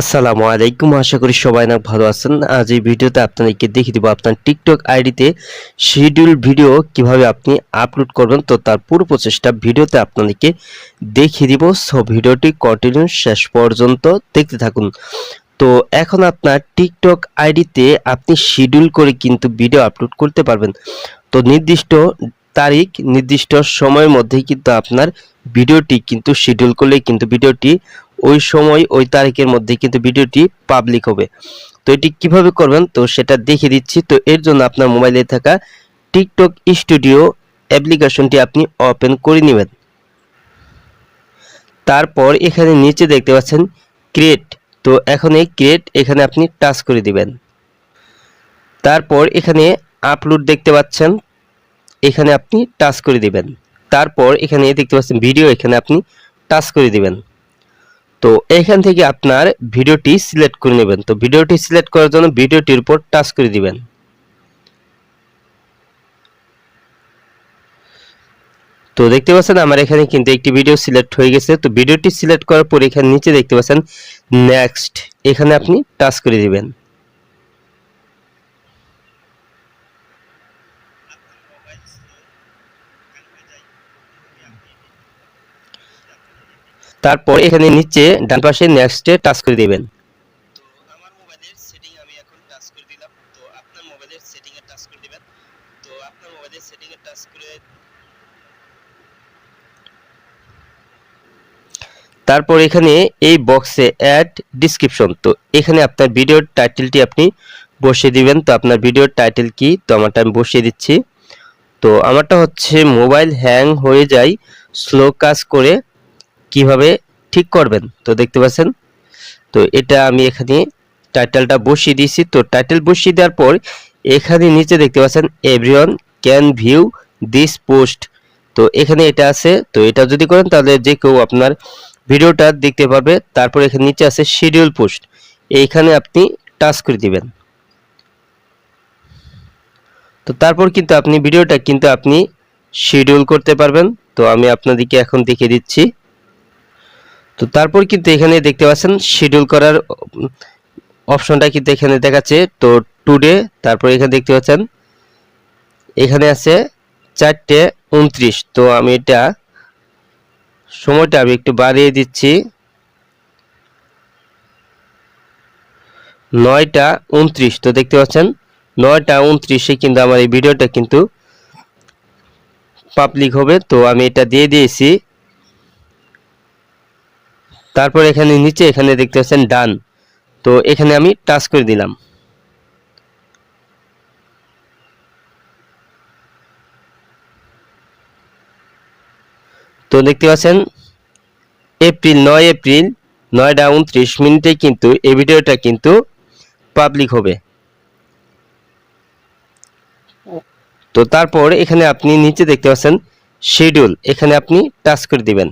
আসসালামু আলাইকুম। আশা করি সবাই না ভালো আছেন। আজ এই ভিডিওতে আপনাদেরকে দেখিয়ে দিব আপনার টিকটক আইডিতে শিডিউল ভিডিও কীভাবে আপনি আপলোড করবেন। তো তার পুরো প্রচেষ্টা ভিডিওতে আপনাদেরকে দেখিয়ে দিব। সো ভিডিওটি কন্টিনিউ শেষ পর্যন্ত দেখতে থাকুন। তো এখন আপনার টিকটক আইডিতে আপনি শিডিউল করে কিন্তু ভিডিও আপলোড করতে পারবেন। তো নির্দিষ্ট তারিখ, নির্দিষ্ট সময়ের মধ্যেই কিন্তু আপনার ভিডিওটি কিন্তু শিডিউল করলে কিন্তু ভিডিওটি ওই সময় ওই তারিখের মধ্যে কিন্তু ভিডিওটি পাবলিক হবে। তো এটি কীভাবে করবেন? তো সেটা দেখিয়ে দিচ্ছি। তো এর জন্য আপনার মোবাইলে থাকা টিকটক স্টুডিও অ্যাপ্লিকেশনটি আপনি ওপেন করে নেবেন। তারপর এখানে নিচে দেখতে পাচ্ছেন ক্রিয়েট তো এখন এই ক্রিয়েট এখানে আপনি টাচ করে দিবেন। তারপর এখানে আপলোড দেখতে পাচ্ছেন। এখানে আপনি টাচ করে দিবেন। তারপর এখানে দেখতে পাচ্ছেন ভিডিও এখানে আপনি টাচ করে দিবেন। তো এখান থেকে আপনার ভিডিওটি সিলেক্ট করে নেবেন। তো ভিডিওটি সিলেক্ট করার জন্য ভিডিওটির উপর টাচ করে দিবেন। তো দেখতে পাচ্ছেন আমার এখানে কিন্তু একটি ভিডিও সিলেক্ট হয়ে গেছে। তো ভিডিওটি সিলেক্ট করার পর এখানে নিচে দেখতে পাচ্ছেন নেক্সট। এখানে আপনি টাচ করে দিবেন। তারপর এখানে নিচে ডান পাশে নেক্সটে টাচ করে দিবেন। তারপর এখানে এই বক্সে অ্যাড ডিসক্রিপশন তো এখানে আপনার ভিডিওর টাইটেলটি আপনি বসিয়ে দিবেন। তো আপনার ভিডিওর টাইটেল কি? তো আমারটা আমি বসিয়ে দিচ্ছি। তো আমারটা হচ্ছে মোবাইল হ্যাং হয়ে যায় স্লো কাজ করে কীভাবে ঠিক করবেন? তো দেখতে পাচ্ছেন? তো এটা আমি এখানে টাইটেলটা বসিয়ে দিয়েছি। তো টাইটেল বসিয়ে দেওয়ার পর এখানে নিচে দেখতে পাচ্ছেন everyone can view this post তো এখানে এটা আছে। তো এটা যদি করেন, তাহলে যে কেউ আপনার ভিডিওটা দেখতে পারবে, তারপর এখানে নিচে আছে শিডিউল পোস্ট এইখানে আপনি টাচ করে দিবেন। তো তারপর কিন্তু আপনি ভিডিওটা কিন্তু আপনি শিডিউল করতে পারবেন। তো আমি আপনাদেরকে এখন দেখিয়ে দিচ্ছি। তো তারপর কিন্তু এখানে দেখতে পাচ্ছেন শিডিউল করার অপশনটা কিন্তু এখানে দেখাচ্ছে। তো টুডে তারপর এখানে দেখতে পাচ্ছেন, এখানে আছে চারটে উনত্রিশ। তো আমি এটা সময়টা আমি একটু বাড়িয়ে দিচ্ছি। নয়টা উনত্রিশ। তো দেখতে পাচ্ছেন, নয়টা উনত্রিশে কিন্তু আমার এই ভিডিওটা কিন্তু পাবলিক হবে। তো আমি এটা দিয়ে দিয়েছি। তারপর এখানে নিচে এখানে দেখতে পাচ্ছেন ডান। তো এখানে আমি টাচ করে দিলাম। তো দেখতে পাচ্ছেন, এপ্রিল নয় এপ্রিল নয়টা উনত্রিশ মিনিটে কিন্তু এই ভিডিওটা কিন্তু পাবলিক হবে। তো তারপর এখানে আপনি নিচে দেখতে পাচ্ছেন শিডিউল এখানে আপনি টাচ করে দিবেন।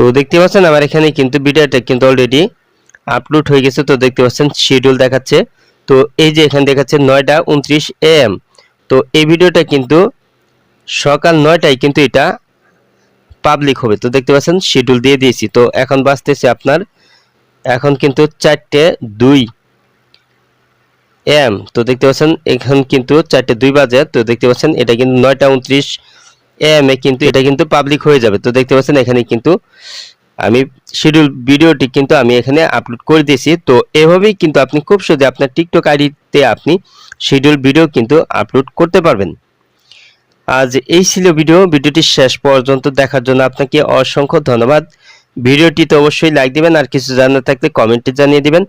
তো দেখতে পাচ্ছেন আমার এখানে কিন্তু ভিডিওটা কিন্তু অলরেডি আপলোড হয়ে গেছে। তো দেখতে পাচ্ছেন শিডিউল দেখাচ্ছে। তো এই যে এখানে দেখাচ্ছে নয়টা উনত্রিশ এম তো এই ভিডিওটা কিন্তু সকাল নয়টায় কিন্তু এটা পাবলিক হবে। তো দেখতে পাচ্ছেন শিডিউল দিয়ে দিয়েছি। তো এখন বাঁচতেছে আপনার এখন কিন্তু চারটে দুই এম তো দেখতে পাচ্ছেন এখন কিন্তু চারটে দুই বাজে। তো দেখতে পাচ্ছেন এটা কিন্তু নয়টা উনত্রিশ এম এ কিন্তু এটা কিন্তু পাবলিক হয়ে যাবে। তো দেখতে পাচ্ছেন এখানে কিন্তু আমি শিডিউল ভিডিওটি কিন্তু আমি এখানে আপলোড করে দিয়েছি। তো এভাবেই কিন্তু আপনি খুব সহজে আপনার টিকটক আইডিতে আপনি শিডিউল ভিডিও কিন্তু আপলোড করতে পারবেন। আজ এই ছিল ভিডিও ভিডিওটি শেষ পর্যন্ত দেখার জন্য আপনাকে অসংখ্য ধন্যবাদ। ভিডিওটিতে অবশ্যই লাইক দিবেন আর কিছু জানার থাকলে কমেন্টে জানিয়ে দিবেন।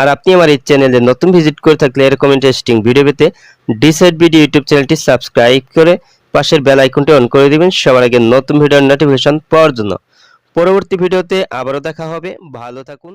আর আপনি আমার এই চ্যানেলে নতুন ভিজিট করে থাকলে এরকম ইন্টারেস্টিং ভিডিও পেতে ডিসাইড ভিডিও ইউটিউব চ্যানেলটি সাবস্ক্রাইব করে পাশের বেল আইকনটি অন করে দিবেন। সবার আগে নতুন ভিডিওর নোটিফিকেশন পাওয়ার জন্য। পরবর্তী ভিডিওতে আবারও দেখা হবে। ভালো থাকুন